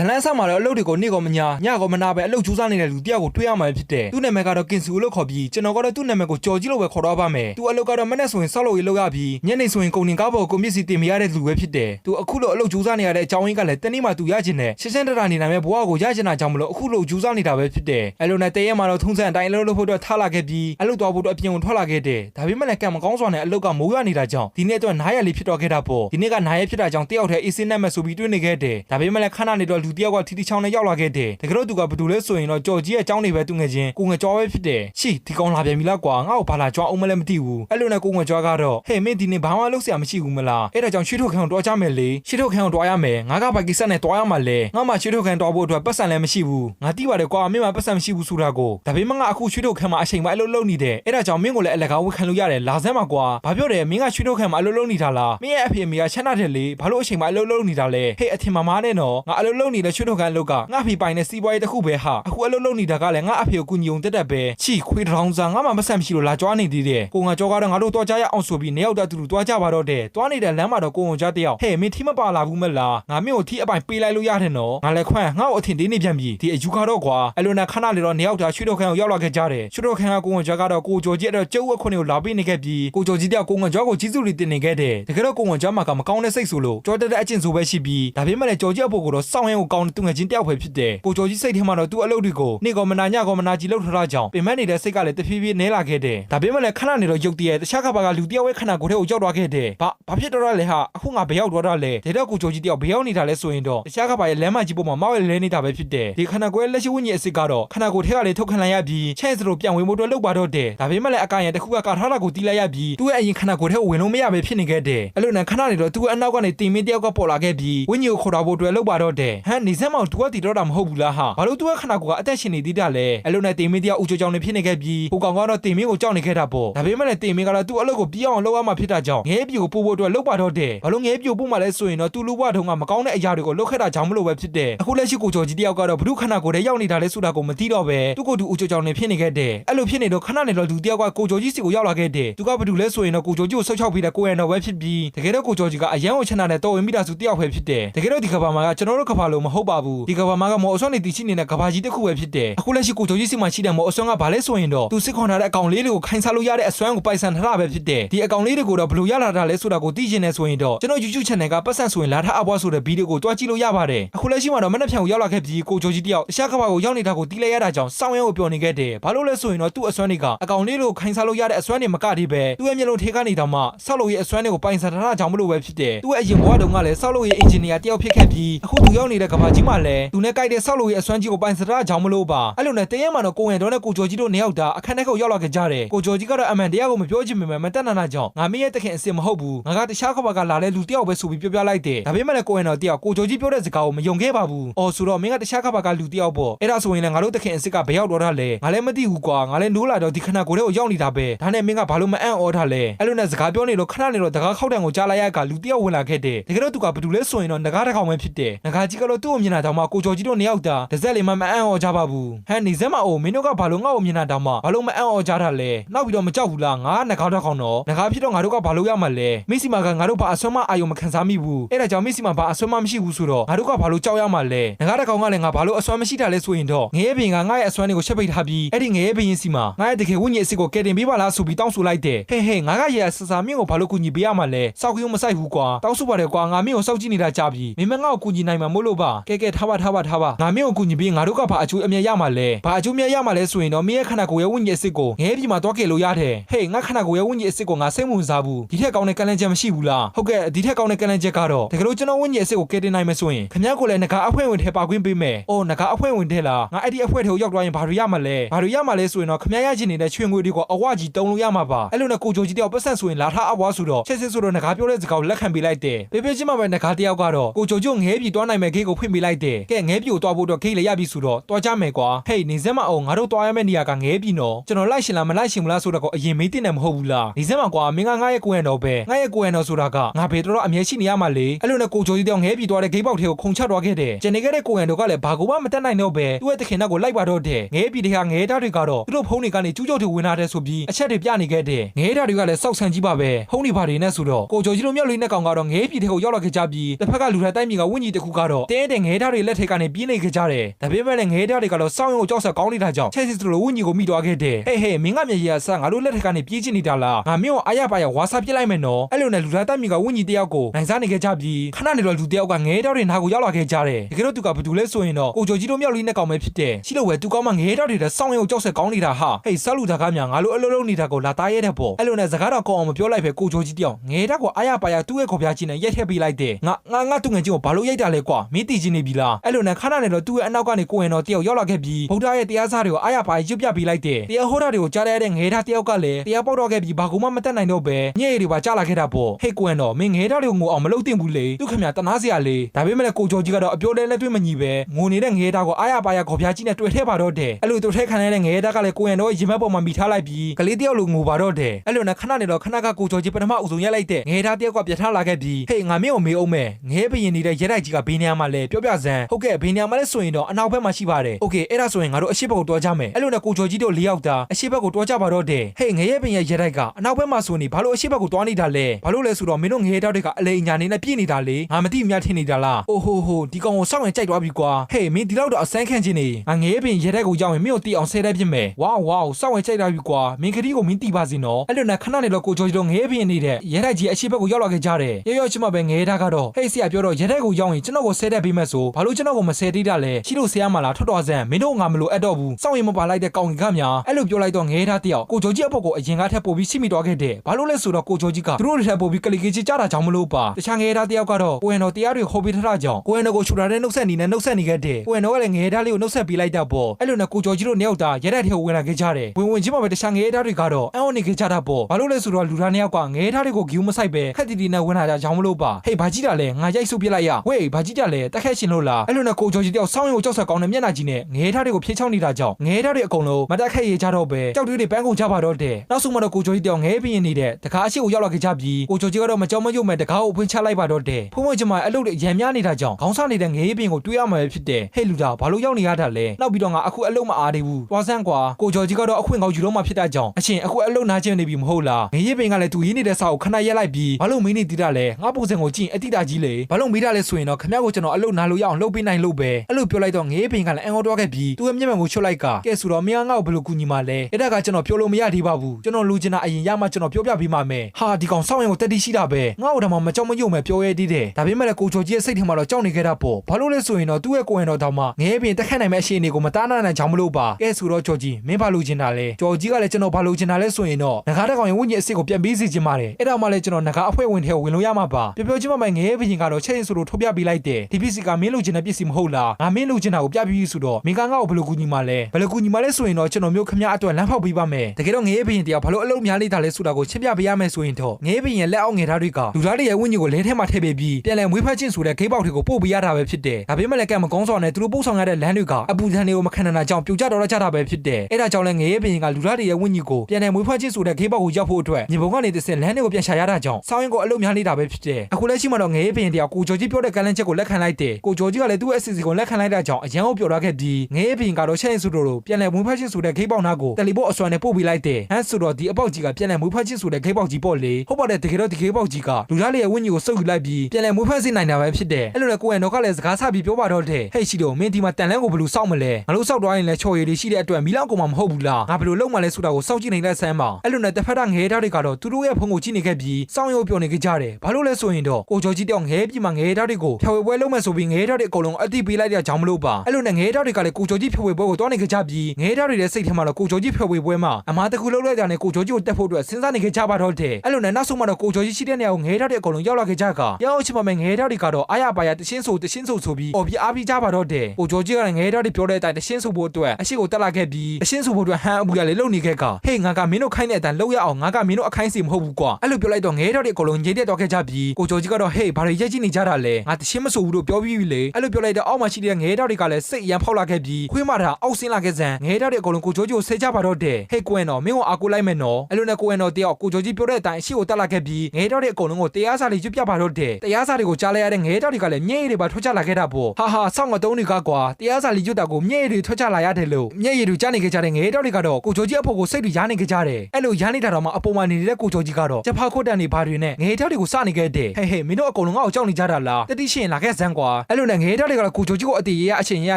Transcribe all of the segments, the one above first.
ဇလန်းဆောင်မှာတော့အလုပ်တွေကိုနေ့ကောမညာညကောမနာပဲအလုပ်ကြိုးစားနေတဲ့လူတယောက်ကိုတွေ့ရမှာဖြစ်တယ်သူ့နာမည်ကတော့ကင်ဆူလို့ခေါ်ပြီးကျွန်တော်ကတော့သူ့နာမည်ကိုကြော်ကြီးလို့ပဲခေါ်တော့ပါမယ်သူအလုပ်ကတော့မနေ့ဆိုရင်ဆောက်လုပ်ရေးလုပ်ရပြီးညနေဆိုရင်ကုန်တင်ကားပေါ်ကိုမျက်စိတင်မရတဲ့လူပဲဖြစ်တယ်သူအခုလိုအလုပ်ကြိုးစားနေရတဲ့အကြောင်းရင်းကလည်းတနေ့မှသူရချင်တယ်ရှင်းရှင်းတတနေနိုင်မဲ့ဘဝကိုရချင်တာကြောင့်မလို့အခုလိုကြိုးစားနေတာပဲဖြစ်တယ်အဲ့လိုနဲ့တရက်မှာတော့ထုံးစံအတိုင်းအလုပ်လုပ်ဖို့တော့ထားလာခဲ့ပြီးအလုပ်သွားဖို့တော့အပြင်ကိုထွက်လာခဲ့တယ်ဒါပေမဲ့လည်းကံမကောင်းစွာနဲ့အလုပ်ကမိုးရနေတာကြောင့်ဒီနေ့တော့နားရလေးဖြစ်တော့ခဲ့တာပေါ့ဒီနေ့ကနားရဖြစ်တာကြောင့်တယောက်တည်းအေးစင်းနဲ့မဲ့ဆိုပြီးတွေ့နေခဲ့တယ်ဒါပေမဲ့လည်းခဏနေတော့လူတယောက်ကထီထီချောင်းနဲ့ရောက်လာခဲ့တယ်တကယ်တော့သူကဘာလို့လဲဆိုရင်တော့ကြော်ကြီးရဲ့အကြောင်းတွေပဲသူငယ်ချင်းကိုငယ်ကြောပဲဖြစ်တယ်ရှီဒီကောင်လာပြန်ပြီလားကွာငါ့ကိုဘာလာကြွားအောင်မလဲမသိဘူးအဲ့လိုနဲ့ကိုငယ်ကြောကတော့ဟဲ့မင်းဒီနေ့ဘာမှလုပ်စရာမရှိဘူးမလားအဲ့ဒါကြောင့်ရွှေထုတ်ခန်းကိုတွားကြမယ်လေရွှေထုတ်ခန်းကိုတွားရမယ်ငါကဘာကိစ္စနဲ့တွားရမှာလဲငါမှရွှေထုတ်ခန်းတွားဖို့အတွက်ပတ်စံလည်းမရှိဘူးငါတိပါတယ်ကွာမင်းမှပတ်စံမရှိဘူးဆိုတာကိုဒါပေမဲ့ငါအခုရွှေထုတ်ခန်းမှာအချိန်မှအလုပ်လုပ်နေတယ်အဲ့ဒါကြောင့်မင်းကိုလည်းအလကားဝခံလို့ရတယ်လာစမ်းပါကွာဘာပြောတယ်မင်းကရွှေထုတ်ခန်းမှာအလုပ်လုပ်နေတာလားမင်းရဲ့အဖေအမေကချမ်းသာတယ်လေဘာလို့အချိန်မှအလုပ်လုပ်နေတာလဲဟေ့အထင်မမားနဲ့နော်ငါအလုပ်လုပ်နေတဲ့ရွှေထုတ်ခန်းအလုပ်ကငါအဖေပိုင်တဲ့စီးပွားရေးတစ်ခုပဲဟာအခုအလုပ်လုပ်နေတာကလည်းငါအဖေကိုကူညီုံတက်တက်ပဲချီခွေးတောင်စားငါမှမဆက်မရှိလို့လာကြွားနေသေးတယ်ကိုငါကြောကတော့ငါတို့တွားကြရအောင်ဆိုပြီးနေရောက်တော့သူတို့တွားကြပါတော့တယ်တွားနေတဲ့လမ်းမှာတော့ကိုငုံကြတယောက်ဟဲ့မင်းထီမပါလာဘူးမလားငါမင်းကိုထီအပိုင်ပေးလိုက်လို့ရတယ်နော်ငါလည်းခွန့်ငါ့ကိုအထင်သေးနေပြန်ပြီဒီအယူကတော့ကွာအလိုနာခဏလေတော့နေရောက်တာရွှေတော်ခန်းကိုရောက်လာခဲ့ကြတယ်ရွှေတော်ခန်းကကိုငုံကြကတော့ကိုကြော်ကြီးအဲ့တော့ကျုပ်အခွင့်ကိုလာပေးနေခဲ့ပြီးကိုကြော်ကြီးတယောက်ကိုငုံကြကိုကြီးစုတွေတင်နေခဲ့တယ်တကယ်တော့ကိုငုံကြမှာကမကောင်းတဲ့စိတ်ဆိုလို့ကြော်တက်တဲ့အကျင့်ဆိုပဲရှိပြီးဒါပေမဲ့လည်းကြော်ကြီးအဖို့ကိုတော့စောင်းရဲကိုကောင်းတဲ့သူငယ်ချင်းတယောက်ပဲဖြစ်တယ်ကိုကြော်ကြီးစိတ်ထဲမှာတော့သူ့အလုပ်တွေကိုနေကောမနာညကောမနာကြီးလှုပ်ထထားကြောင်းပင်မနေတဲ့စိတ်ကလည်းတဖြည်းဖြည်းနဲလာခဲ့တယ်ဒါပေမဲ့လည်းခဏနေတော့ရုပ်တရက်တခြားကဘာကလူတယောက်ရဲ့ခဏကိုယ်ထဲကိုရောက်သွားခဲ့တယ်ဘာဘာဖြစ်တော့လဲဟာအခုငါဘယ်ရောက်သွားတာလဲဒေတော့ကိုကြော်ကြီးတယောက်ဘယ်ရောက်နေတာလဲဆိုရင်တော့တခြားကဘာရဲ့လမ်းမကြီးပေါ်မှာမောက်ရလဲနေတာပဲဖြစ်တယ်ဒီခဏကိုယ်လက်ရှိဝိညာဉ်အစ်စ်ကတော့ခဏကိုယ်ထဲကလေးထုတ်ခံလိုက်ရပြီးချဲ့စလိုပြန်ဝင်ဖို့တော့လှုပ်ပါတော့တယ်ဒါပေမဲ့လည်းအကရန်တစ်ခုကကာထားတာကိုတီးလိုက်ရပြီးသူ့ရဲ့အရင်ခဏကိုယ်ထဲကိုဝင်လို့မရပဲဖြစ်နေခဲ့တယ်အဲ့လိုနဲ့ခဏနေတော့သူ့ရဲ့အနောက်ကနေတင်မင်းတယောက်ကပေါ်လာခဲ့ပြီးဝိညာဉ်ကိုခေါ်တာဖို့အတွက်လှုပ်ပါတော့တယ်ဟမ်နေစမ်းမောင်သူကတီတော့တာမဟုတ်ဘူးလားဟာဘာလို့သူ့ရဲ့ခဏကိုယ်ကအသက်ရှင်နေသေးတာလဲအဲ့လိုနဲ့တင်မင်းတယောက်ဦးချိုချောင်းနေဖြစ်နေခဲ့ပြီးဟိုကောင်ကတော့တင်မင်းကိုကြောက်နေခဲ့တာပေါ့ဒါပေမဲ့လည်းတင်မင်းကတော့သူ့အလုပ်ကိုပြီးအောင်လုပ်ရမှာဖြစ်တာကြောင့်ငဲပြေကိုပို့ဖို့အတွက်လှုပ်ပါတော့တယ်ဘာလို့ငဲပြေကိုပို့မှလဲဆိုရင်တော့သူ့လူဘွားထုံးကမကောင်းတဲ့အရာတွေကိုလှုပ်ခဲ့တာကြောင့်မလို့ပဲဖြစ်တယ်အခုလက်ရှိကိုကျော်ကြီးတယောက်ကတော့ဘ ᱹ ခဏကိုယ်ထဲရောက်နေတာလဲဆိုတာကိုမသိတော့ပဲသူ့ကိုယ်သူဦးချိုချောင်းနေဖြစ်နေခဲ့တယ်အဲ့လိုဖြစ်နေတော့ခဏနေတော့လူတယောက်ကကိုကျော်ကြီးစီကိုရောက်လာခဲ့တယ်သူကဘာလို့လဲဆိုရင်တော့ကိုကျော်ကြီးကိုဆုတ်ချောက်ပြီးတဲ့ကိုရန်တော်ပဲဖြစ်ပြီးတကယ်တော့ကိုကျော်ကြီးကအရန်ကိုချမ်းသာတဲ့တော်ဝင်မိတာစုတယောက်ပဲဖြစ်တယ်တကယ်တော့ဒီကဘာမှာကကျွန်တော်တို့ကဘာလို့မဟုတ်ပါဘူးဒီကဘာမှာကမော်အစွမ်းနေတည်ရှိနေတဲ့ကဘာကြီးတစ်ခုပဲဖြစ်တယ်အခုလက်ရှိကိုကျော်ကြီးစီမှာရှိတဲ့မော်အစွမ်းကဘာလဲဆိုရင်တော့သူစစ်ခွန်ထားတဲ့အကောင်လေးတွေကိုခိုင်စားလို့ရတဲ့အစွမ်းကိုပိုင်ဆိုင်ထားတာပဲဖြစ်တယ်ဒီအကောင်လေးတွေကိုတော့ဘလို့ရလာတာလဲဆိုတာကိုသိချင်နေဆိုရင်တော့ကျွန်တော် YouTube channel ကပတ်စံဆိုရင်လာထားအပွားဆိုတဲ့ဗီဒီယိုကိုတွားကြည့်လို့ရပါတယ်အခုလက်ရှိမှာတော့မနေ့ဖြန်ကိုရောက်လာခဲ့ပြီးကိုကျော်ကြီးတယောက်တခြားကဘာကိုရောက်နေတာကိုတီးလိုက်ရတာကြောင့်စောင်းရဲကိုပျော်နေခဲ့တယ်ဘာလို့လဲဆိုရင်တော့သူ့အစွမ်းတွေကအကောင်လေးကိုခိုင်စားလို့ရတဲ့အစွမ်းတွေမကသေးပဲသူ့ရဲ့မျက်လုံးထဲကနေတောင်မှဆောက်လုပ်ရေးအစွမ်းတွေကိုပိုင်ဆိုင်ထားတာကြောင့်မလို့ပဲဖြစ်တယ်သူ့ရဲ့အရင်ဘဝတုန်းကလည်းဆောက်လုပ်ရေးအင်ဂျင်နီယာတယောက်ဖြစ်ခဲ့ပြီးအခုသူရောက်နေတဲ့ကဘာကြီးမှာလည်းသူနဲ့ကြိုက်တဲ့ဆောက်လုပ်ရေးအစွမ်းကြီးကိုပိုင်ဆိုင်ထားတာကြောင့်မလို့ပါအဲ့လိုနဲ့တရက်မှတော့ကိုဝင်တော်နဲ့ကိုကျော်ကြီးတို့နေရောက်တာအခန်းထဲကိုရောက်လာခဲ့ကြတယ်ကိုကျော်ကြီးကတော့အမှန်တရားကိုမပြောချင်ပေမဲ့မတက်နာနာကြောင့်ငါမင်းရဲ့တခင်အစ်စ်မဟုတ်ဘူးငါကတခြားကဘာကလာတဲ့လူတယောက်ပဲဆိုပြီးပြောပြလိုက်တယ်ဒါပေမဲ့လည်းကိုဝင်တော်တယောက်ကိုကျော်ကြီးပြောတဲ့စကားကိုမယုံခဲ့ပါဘူးအော်ဆိုတော့မင်းကတခြားကဘာကလူတယောက်ပေါ့အဲ့ဒါဆိုရင်လည်းငါတို့တခင်အစ်စ်ကဘယ်ရောက်တော့တာလဲငါလည်းမသိဘူးကွာငါလည်းနိုးလာတော့ဒီခဏကိုယ်ထဲကိုရောက်နေတာပဲဒါနဲ့မင်းကဘာလို့မအံ့ဩထားလဲအဲ့လိုနဲ့စကားပြောနေလို့ခဏနေတော့တကားခောက်တံကိုကြားလိုက်ရကလူတယောက်ဝင်လာခဲ့တယ်တကယ်တော့သူကဘာတူလဲဆိုရင်တော့ငကားတစ်ကောင်ပဲဖြစ်တယ်ငကားကြီးကတော့သူ့ကိုမြင်တာတောင်မှကိုကျော်ကြီးတို့နေရောက်တာတစ်စက်လေးမှမအံ့ဩကြပါဘူးဟမ်နေစက်မအိုမင်းတို့ကဘာလို့ငါ့ကိုမြင်တာတောင်မှဘာလို့မအံ့ဩကြတာလဲနောက်ပြီးတော့မကြောက်ဘူးလားငါကငကားတစ်ကောင်တော့ငကားဖြစ်တော့ငါတို့ကဘာလို့ရမှာလဲမိစီမာကငါတို့ဘာအဆွမ်းမအာယုံမခံစားမိဘူးအဲ့ဒါကြောင့်မိစီမာဘာအဆွမ်းမမရှိဘူးဆိုတော့ငါတို့ကဘာလို့ကြောက်ရမှာလဲငကားတစ်ကောင်ကလည်းငါဘာလို့အဆွမ်းမရှိတာလဲဆိုရင်တော့ငရဲပင်ကငါ့ရဲ့အဆွမ်းတွေကိုရှက်ပိတ်ထားပြီးအဲ့ဒီငရဲပင်ရင်စီမှာငါရဲ့တကယ်ဝိညာဉ်အစ်စ်ကိုကယ်တင်ပေးပါလားဆိုပြီးတောင်းဆိုလိုက်တယ်ဟဲ့ဟဲ့ငါကရဆဆာမင်းကိုဘာလို့ကူညီပေးရမှာလဲစောက်ကြီးမဆိုင်ဘူးကွာတောင်းဆိုပါတယ်ကွာငါမင်းကိုစောက်ကြည့်နေတာကြပြီမင်းမငါ့ကိုကူညီနိုင်မှာမို့လို့ပါကဲကဲထားပါထားပါထားပါငါမင်းကိုကူညီပြီးငါတို့ကဘာအကျိုးအမြတ်ရမှာလဲဘာအကျိုးအမြတ်ရမှာလဲဆိုရင်တော့မင်းရဲ့ခန္ဓာကိုယ်ရဲ့ဝိညာဉ်အစ်စ်ကိုငရဲပြည်မှာတွားကယ်လို့ရတယ်ဟေးငါခန္ဓာကိုယ်ရဲ့ဝိညာဉ်အစ်စ်ကိုငါစိတ်ဝင်စားဘူးဒီထက်ကောင်းတဲ့ကံလန့်ချက်မရှိဘူးလားဟုတ်ကဲ့ဒီထက်ကောင်းတဲ့ကံလန့်ချက်ကတော့တကယ်လို့ကျွန်တော်ဝိညာဉ်အစ်စ်ကိုကယ်တင်နိုင်မယ်ဆိုရင်ခင်ဗျားကိုလည်းငကားအဖွဲ့ဝင်ထဲပါခွင့်ပေးမယ်အော်ငကားအဖွဲ့ဝင်ထဲလားငါအဲ့ဒီအဖွဲ့ထဲကိုရောက်သွားရင်ဘာတွေရမှာလဲဘာတွေရမှာလဲဆိုရင်တော့ခင်ဗျားရချင်နေတဲ့ချွေငွေတွေကိုအဝကြီးတုံးလို့ရမှာပါအဲ့လိုနဲ့ကိုဂျိုကြီးတယောက်ပတ်ဆက်ဆိုရင်လာထားအဝါဆိုတော့ချက်စစ်ဆိုတော့ငကားပြောတဲ့စကားကိုလက်ခံပေးလိုက်တယ်ပေပေချင်းမှပဲငကားတယောက်ကတော့ကိုဂျိုဂျိုငဲပြီတွားနိုင်မဲ့ဂိတ်ကိုဖွင့်ပေးလိုက်တယ်ကဲငဲပြီကိုတွားဖို့တော့ဂိတ်လည်းရပြီဆိုတော့တွားကြမယ်ကွာဟေးနေစက်မအောင်ငါတို့တွားရမယ့်နေရာကငဲပြီနော်ကျွန်တော်လိုက်ရှင်လားမလိုက်ရှင်ဘူးလားဆိုတော့ကိုအရင်မေးတင်တယ်မဟုတ်ဘူးလားနေစက်မကွာမင်းကငါရဲ့ကိုရံတော်ပဲငါရဲ့ကိုရံတော်ဆိုတာကငါဖေတော်တော်အမြဲရှိနေရမှာလေအဲ့လိုနဲ့ကိုဂျိုကြီးတယောက်ငဲပြီတွားတဲ့ဂိတ်ပေါက်ထဲကိုခုန်ချသွားခဲ့တယ်ကျန်နေခဲ့တဲ့ကိုရံတော်ကလည်းဘာကူမှမတက်နိုင်တော့ပဲသူ့ရဲ့တခင်နောက်ကိုလိုက်ပါတော့တယ်ငဲပြီတခါငဲသားတွေကတော့သူတို့ဖုန်းတွေကနေကျူးကျော်တွေဝင်လာတဲ့ဆိုပြီးအချက်တွေပြနေခဲ့တယ်ငဲသားတွေကလည်းစောက်ဆန်ကြီးပါပဲဖုန်းတွေဘာတွေနဲ့ဆိုတော့ကိုဂျိုကြီးတို့မြောက်လေးနဲ့ကောင်ကတော့ငဲပြီတဲ့ကိုရောက်လာခဲ့ကြပြီးတစ်ဖက်ကလူထိုင်တိုင်းမြေကဝင်းကြီးတစ်ခုကတော့တင်းတဲ့ငဲသားတွေလက်ထက်ကနေပြေးနေခဲ့ကြတယ်ဒါပေမဲ့လည်းငဲသားတွေကတော့စောင်းရုံကိုကြောက်ဆက်ကောင်းနေတာကြောင့်ချက်စစ်တို့လိုဝင်းကြီးကိုမိသွားခဲ့တယ်ဟေးဟေးမင်းကမြေကြီးကဆန်ငါတို့လက်ထက်ကနေပြေးချင်နေတာလားငါမင်းကိုအားရပါရဝါစာပြစ်လိုက်မယ်နော်အဲ့လိုနဲ့လူသားတတ်မြေကဝင်းကြီးတယောက်ကိုနိုင်စားနေခဲ့ကြပြီးခဏနေတော့လူတယောက်ကငဲသားတွေနာကိုရောက်လာခဲ့ကြတယ်တကယ်တော့သူကဘာတူလဲဆိုရင်တော့ကိုဂျိုကြီးတို့မြောက်လေးနဲ့ကောင်ပဲဖြစ်တယ်ရှိလို့ဝဲသူကောင်မငဲသားတွေတဲ့စောင်းရုံကိုကြောက်ဆက်ကောင်းနေတာဟာဟေးဆက်လူသားကများငါလိုအလုံးလုံးနေတာကိုလာသားရဲတဲ့ပေါ့အဲ့လိုနဲ့စကားတော့ကောင်းအောင်မပြောလိုက်ပဲကိုဂျိုကြီးတယောက်ငဲသားကိုအားရပါရသူ့ရဲ့ခေါ်ပြချင်းနဲ့ရက်ထည့်ပေးလိုက်တယ်ငါငါငါသူငယ်ချင်းကိုဘာလို့ရိုက်တာလဲကွာမင်းတည်ချင်းနေပြီလားအဲ့လိုနဲ့ခဏနေတော့သူ့ရဲ့အနောက်ကနေကိုရင်တော်တယောက်ရောက်လာခဲ့ပြီးဗုဒ္ဓရဲ့တရားစားတွေကိုအားရပါရရွတ်ပြပေးလိုက်တယ်တရားဟောတာတွေကိုကြားရတဲ့ငဲသားတယောက်ကလည်းတရားပေါက်တော့ခဲ့ပြီးဘာကူမှမတက်နိုင်တော့ပဲညဲ့ရည်တွေပါကြားလာခဲ့တာပေါ့ဟေ့ကိုရင်တော်မင်းငဲသားတွေကိုငိုအောင်မလုပ်သင့်ဘူးလေသူခင်ဗျာတနာစရာလေဒါပေမဲ့လည်းကိုဂျော်ကြီးကတော့အပြောလဲလက်တွေ့မညီပဲငိုနေတဲ့ငဲသားကိုအားရပါရခေါ်ပြကြီးနဲ့တွေ့ထဲပါတော့တယ်အဲ့လိုတွေ့ထဲခံရတဲ့ငဲသားကလည်းကိုရင်တော်ရင်ဘက်ပေါ်မှာမိထားလိုက်ပြီးကလေးတယောက်လိုငိုပါတော့တယ်အဲ့လိုနဲ့ခဏနေတော့ခဏကကိုဂျော်ကြီးပထမအုပ်ဆုံးရက်လိုက်တဲ့ငဲသားတယောက်ကပြထားလာခဲ့ပြီးဟေ့ငါမင်းကိုမေးအောင်မယ်ငဲဘရင်နေတဲ့ရဲတိုက်ကြီးကဘေးနေရာမှာလပြောပြစမ်းဟုတ်ကဲ့ဘေးနေရာမှာလဲဆိုရင်တော့အနောက်ဘက်မှာရှိပါတယ်โอเคအဲ့ဒါဆိုရင်ငါတို့အရှိဘက်ကိုတွားကြမယ်အဲ့လိုနဲ့ကိုဂျော်ကြီးတို့၄ယောက်သားအရှိဘက်ကိုတွားကြပါတော့တယ်ဟေ့ငရဲပင်ရဲ့ရဲတိုက်ကအနောက်ဘက်မှာဆိုနေဘာလို့အရှိဘက်ကိုတွားနေတာလဲဘာလို့လဲဆိုတော့မင်းတို့ငရဲတောက်တွေကအလိန်ညာနေနဲ့ပြည့်နေတာလေငါမသိမြတ်ထင်နေတာလားအိုးဟိုဟိုဒီကောင်ကိုစောင့်ရင်ကြိုက်သွားပြီကွာဟေ့မင်းဒီလောက်တော့အစမ်းခန့်ချင်းနေငါငရဲပင်ရဲတိုက်ကိုရောက်ရင်မင်းကိုတီအောင်ဆဲတဲ့ဖြစ်မယ်ဝေါဝေါစောင့်ရင်ကြိုက်သွားပြီကွာမင်းကလေးကိုမင်းတီပါစီနော်အဲ့လိုနဲ့ခဏနေတော့ကိုဂျော်ကြီးတို့ငရဲပင်နေတဲ့ရဲတိုက်ကြီးအရှိဘက်ကိုရောက်လာခဲ့ကြတယ်ရော့ရော့ချင်းမှပဲငရဲတာကတော့ဟေ့ဆရာပြောတော့ရဲတိုက်ကိုရောက်ရင်ကျွန်တော်ကိုဆဲတဲ့ ပေးမဲ့ဆိုဘာလို့ကျွန်တော်ကိုမဆဲသေးတာလဲရှိလို့ဆဲရမှာလားထွက်တော်စမ်းမင်းတို့ငါမလို့အပ်တော့ဘူးစောင့်ရင်မပါလိုက်တဲ့ကောင်ကြီးကများအဲ့လိုပြောလိုက်တော့ငဲသားတယောက်ကိုဂျော်ကြီးအဖို့ကိုအရင်ကထပ်ပို့ပြီးရှိမိသွားခဲ့တယ်ဘာလို့လဲဆိုတော့ကိုဂျော်ကြီးကသူတို့တွေထပ်ပို့ပြီးကလီကီချစ်ကြတာကြောင့်မလို့ပါတခြားငဲသားတယောက်ကတော့ကိုရင်တော်တရားတွေဟောပြီးထထကြောင့်ကိုရင်တော်ကိုချူတာတဲ့နှုတ်ဆက်နေနဲ့နှုတ်ဆက်နေခဲ့တယ်ကိုရင်တော်ကလည်းငဲသားလေးကိုနှုတ်ဆက်ပေးလိုက်တာပေါ့အဲ့လိုနဲ့ကိုဂျော်ကြီးတို့နှစ်ယောက်သားရဲတဲ့ထဲဝင်လာခဲ့ကြတယ်ဝင်ဝင်ချင်းမှပဲတခြားငဲသားတွေကတော့အံ့ဩနေခဲ့ကြတာပေါ့ဘာလို့လဲဆိုတော့လူသားနှစ်ယောက်ကငဲသားတွေကိုဂီယူမဆိုင်ပဲခက်တီတီနဲ့ဝင်လာကြကြောင့်မလို့ပါဟေးဘာကြီးတာလဲငါရိုက်ဆုပ်ပြလိုက်ရဝေးဘာကြီးတာလဲတက်ခက်ရှင်လို့လားအဲ့လိုနဲ့ကိုဂျော်ကြီးတယောက်စောင်းရုံကြောက်ဆက်ကောင်းတဲ့မျက်နှာကြီးနဲ့ငဲသားတွေကိုဖြေချောင်းနေတာကြောင့်ငဲသားတွေအကုန်လုံးမတက်ခက်ရကြတော့ပဲကြောက်တွေးတွေပန်းကုန်ကြပါတော့တယ်နောက်ဆုံးမှတော့ကိုဂျော်ကြီးတယောက်ငဲပြင်းနေတဲ့တကားအရှိကိုရောက်လာခဲ့ကြပြီးကိုဂျော်ကြီးကတော့မကြောက်မရွံ့မဲ့တကားကိုဖွင့်ချလိုက်ပါတော့တယ်ဖုံးမကျမအလုပ်တွေရံများနေတာကြောင့်ခေါင်းဆနေတဲ့ငဲပြင်းကိုတွေးရမှာဖြစ်တယ်ဟဲ့လူသားဘာလို့ရောက်နေရတာလဲနောက်ပြီးတော့ငါအခုအလုပ်မအားသေးဘူးတွားဆန်းကွာကိုဂျော်ကြီးကတော့အခွင့်ကောင်းယူတော့မှဖြစ်တာကြောင့်အရှင်အခုအလုပ်နာကျင်နေပြီမဟုတ်လားငဲပြင်းကလည်းသူရင်းနေတဲ့စာကိုခဏရက်လိုက်ပြီးဘာလို့မင်းနေတည်တာလဲငါပုံစံကိုကြည့်အတိတာကြီးလေဘာလို့မေးတာလဲဆိုရင်တော့ခမရကိုကျွန်တော်အလုပ်နာလို့ရအောင်လုပ်ပေးနိုင်လို့ပဲအဲ့လိုပြောလိုက်တော့ငဲပြင်းကလည်းအန်အော်တွားခဲ့ပြီးသူ့ရဲ့မျက်မှန်ကိုချွတ်လိုက်ကကဲဆိုတော့မင်းငါ့ကိုဘယ်လိုကူညီမှာလဲအဲ့ဒါကကျွန်တော်ပြောလို့မရသေးပါဘူးကျွန်တော်လူချင်တာအရင်ရမှကျွန်တော်ပြောပြပေးမှာမယ်ဟာဒီကောင်စောင့်ရင်ကိုတက်တိရှိတာပဲငါ့ကိုတော့မှမကြောက်မရွံ့မဲ့ပြောရဲသေးတယ်ဒါပေမဲ့လည်းကိုချိုကြီးရဲ့စိတ်ထဲမှာတော့ကြောက်နေခဲ့တာပေါ့ဘာလို့လဲဆိုရင်တော့သူ့ရဲ့ကိုယ်ရင်တော်တောင်မှငဲပင်တက်ခတ်နိုင်မဲ့အရှိန်တွေကိုမတားနာနိုင်ကြောင်မလို့ပါကဲဆိုတော့ချိုကြီးမင်းဘာလို့ချင်တာလဲချိုကြီးကလည်းကျွန်တော်ဘာလို့ချင်တာလဲဆိုရင်တော့ငကားတက်ကောင်ရင်ဝိညာဉ်အစ်စ်ကိုပြန်ပေးစီချင်ပါတယ်အဲ့ဒါမှလည်းကျွန်တော်ငကားအဖွဲ့ဝင်ထဲကိုဝင်လို့ရမှာပါပြောပြောချင်းမှပဲငဲပင်ကတော့ချက်ရင်ဆိုလို့ထုတ်ပြပေးလိုက်တယ်ဒီပစ္စည်းကမင်းလိုချင်တဲ့ပစ္စည်းမဟုတ်လားငါမင်းလိုချင်တာကိုပြပြီးဆိုတော့မင်းကငါ့ကိုဘယ်လိုကူညီမှာလဲဘယ်လိုကူညီမှာလဲဆိုရင်တော့ကျွန်တော်မျိုးခမရအတွက်လမ်းဖောက်ပေးပါမယ်တကယ်တော့ငဲပင်တရားဘာလို့အလုံးများနေတာလဲဆိုတာကိုချင်းပြပေးရမယ်ဆိုရင်တော့ငဲပင်ရဲ့လက်အောက်ငယ်သားတွေကလူသားတွေရဲ့ဝိညာဉ်ကိုလဲထဲမှာထည့်ပေးပြီးပြန်လည်မွေးဖက်ခြင်းဆိုတဲ့ဂိတ်ပေါက်တွေကိုပို့ပေးရတာပဲဖြစ်တယ်ဒါပေမဲ့လည်းကံမကောင်းဆောင်နဲ့သူတို့ပို့ဆောင်ရတဲ့လမ်းတွေကအပူဓာန်တွေကိုမခံနိုင်တာကြောင့်ပြိုကျတော့ကြတာပဲဖြစ်တယ်အဲ့ဒါကြောင့်လည်းငဲပင်ကလူသားတွေရဲ့ဝိညာဉ်ကိုပြန်လည်မွေးဖက်ခြင်းဆိုတဲ့ဂိတ်ပေါက်ကိုရောက်ဖို့အတွက်မြေပုံကနေတစ်ဆင့်လမ်းတွေကိုပြန်ရှာရတာကြောင့်စောင်းရင်ကိုအလုံးများနေတာပဲဖြစ်တယ်အခုလက်ရှိမှာတော့ငဲပင်တရားကိုဂျော်ကြီးပြောတဲ့ကလန်းချက်ကိုလက်ခံလိုက်တယ်ကိုဂျော်ကြီးကလည်းသူ့ရဲ့အစီအစဉ်ကိုလက်ခံလိုက်တာကြောင့်အရန်ကိုပြောထားခဲ့ပြီးငဲပင်ကတော့ချက်ရင်စုတို့လိုပြန်လည်မွေးဖက်ခြင်းဆိုတဲ့ဂိတ်ပေါက်နာကိုတယ်လီပို့အစွမ်းနဲ့ပို့ပေးလိုက်တယ်ဟမ်ဆိုတော့ဒီအပေါက်ကြီးကပြန်လည်မွေးဖက်ခြင်းဆိုတဲ့ဂိတ်ပေါက်ကြီးပေါ့လေဟုတ်ပါတယ်တကယ်တော့ဒီဂိတ်ပေါက်ကြီးကလူသားလေးရဲ့ဝိညာဉ်ကိုစုပ်ယူလိုက်ပြီးပြန်လည်မွေးဖက်စေနိုင်တာပဲဖြစ်တယ်အဲ့လိုလေကိုရန်တော့ကလည်းစကားဆပြီးပြောပါတော့တယ်ဟဲ့ရှိတော့မင်းဒီမှာတန်လန်းကိုဘယ်လိုစောင့်မလဲငါတို့စောက်သွားရင်လည်းချော်ရည်တွေရှိတဲ့အတွက်မီလောက်ကောင်မှမဟုတ်ဘူးလားငါဘယ်လိုလုပ်မှလဲဆိုတာကိုစောင့်ကြည့်နေတဲ့ဆန်းပါအဲ့လိုနဲ့တစ်ဖက်ကငဲသားတွေကတော့သူတို့ရဲ့ဖုန်းကိုကြည့်နေခဲ့ပြီးစောင့်ရုပ်ပြောနေကြကြတယ်ဘာလို့လဲဆိုရင်တော့ကိုကျော်ကြီးတောင်ငဲပြီးမှငဲသားတွေကိုဖြော်ဝဲပွဲလုပ်မယ်ဆိုပြီးငဲသားတွေအကုန်လုံးအတိပေးလိုက်တဲ့အကြောင်းမလို့ပါအဲ့လိုနဲ့ငဲသားတွေကလည်းကိုကျော်ကြီးဖြော်ဝဲပွဲကိုတွားနေကြကြပြီးငဲသားတွေရဲ့စိတ်ထဲမှာတော့ကိုကျော်ကြီးဖြော်ဝဲပွဲမှာအမားတကူလုံးလိုက်တာနဲ့ကိုကျော်ကြီးကိုတက်ဖို့အတွက်စဉ်းစားနေကြကြပါတော့တယ်အဲ့လိုနဲ့နောက်ဆုံးမှတော့ကိုကျော်ကြီးရှိတဲ့နေရာကိုငဲသားတွေအကုန်လုံးရောက်လာခဲ့ကြကရောက်ချင်မှပဲငဲသားတွေကတော့အားရပါရတရှင်းဆိုတရှင်းဆိုဆိုပြီးအော်ပြီးအားပြီးကြပါတော့တယ်ကိုကျော်ကြီးကလည်းငဲသားတွေပြောတဲ့အတိုင်းတရှင်းဆိုဖို့အတွက်အရှိကိုတက်လာခဲ့ပြီးတရှင်းဆိုဖို့အတွက်ဟန်အပူရလေးလုံနေခဲ့ကဟေးငါကမင်းတို့ခိုင်းတဲ့အတိုင်းလောက်ရအောင်ငါကမင်းတို့အခိုင်းစီမဟုတ်ဘူးကွာအဲ့လိုပြောလိုက်တော့ငဲသားတွေအကုန်လုံးငြိမ့်တက်တော့ခဲ့ကြပြီးကိုကျော်ကြီးကတော့ဟေးဘာတွေရက်ကြည့်နေကြတာလဲငါတရှင်းမဆိုဘူးလို့ပြောပြီးပြီလေအဲ့လိုပြောလိုက်တော့အောက်မှာရှိတဲ့ငဲသားတွေကလည်းစိတ်အရန်ဖောက်လာခဲ့ပြီးခွေးမတာအောက်ဆင်းလာခဲ့စမ်းငဲသားတွေအကုန်လုံးကိုကျော်ကြီးကိုဆဲကြပါတော့တယ်ဟေးကွင်းတော့မင်းကိုအာကိုလိုက်မယ်နော်အဲ့လိုနဲ့ကိုဝင်တော့တယောက်ကိုကျော်ကြီးပြောတဲ့အတိုင်းအရှိကိုတက်လာခဲ့ပြီးငဲသားတွေအကုန်လုံးကိုတရားစာလေးရွတ်ပြပါတော့တယ်တရားစာတွေကိုကြားလိုက်ရတဲ့ငဲသားတွေကလည်းမျက်ရည်တွေပါထွက်ချလာခဲ့တာပေါ့ဟာဟာစောင့်ငတုံးတွေကကွာတရားစာလေးရွတ်တာကိုမျက်ရည်တွေထွက်ချလာရတယ်လို့မျက်ရည်တွေကြားနေခဲ့ကြတဲ့ငဲသားတွေကတော့ကိုကျော်ကြီးအဖို့ကိုစိတ်တွေရားနေခဲ့ကြတယ်အဲ့လိုရားနေတာတော့မှအပေါ်မှာနေတဲ့ကိုကျော်ကြီးကတော့ချက်ဖောက်ခုတ်တန်နေဘာတွေနဲ့ငဲသားတွေကိုစနေခဲ့တယ်ဟဲ့ဟဲ့မင်းတို့အကုန်လုံးငါ့ကိုကြောက်နေကြတာလားတတိရှင်လာခဲ့စမ်းကွာအဲ့လိုနဲ့ငဲသားတွေကလည်းကိုဂျိုကြီးကိုအတေရရအချိန်ရရ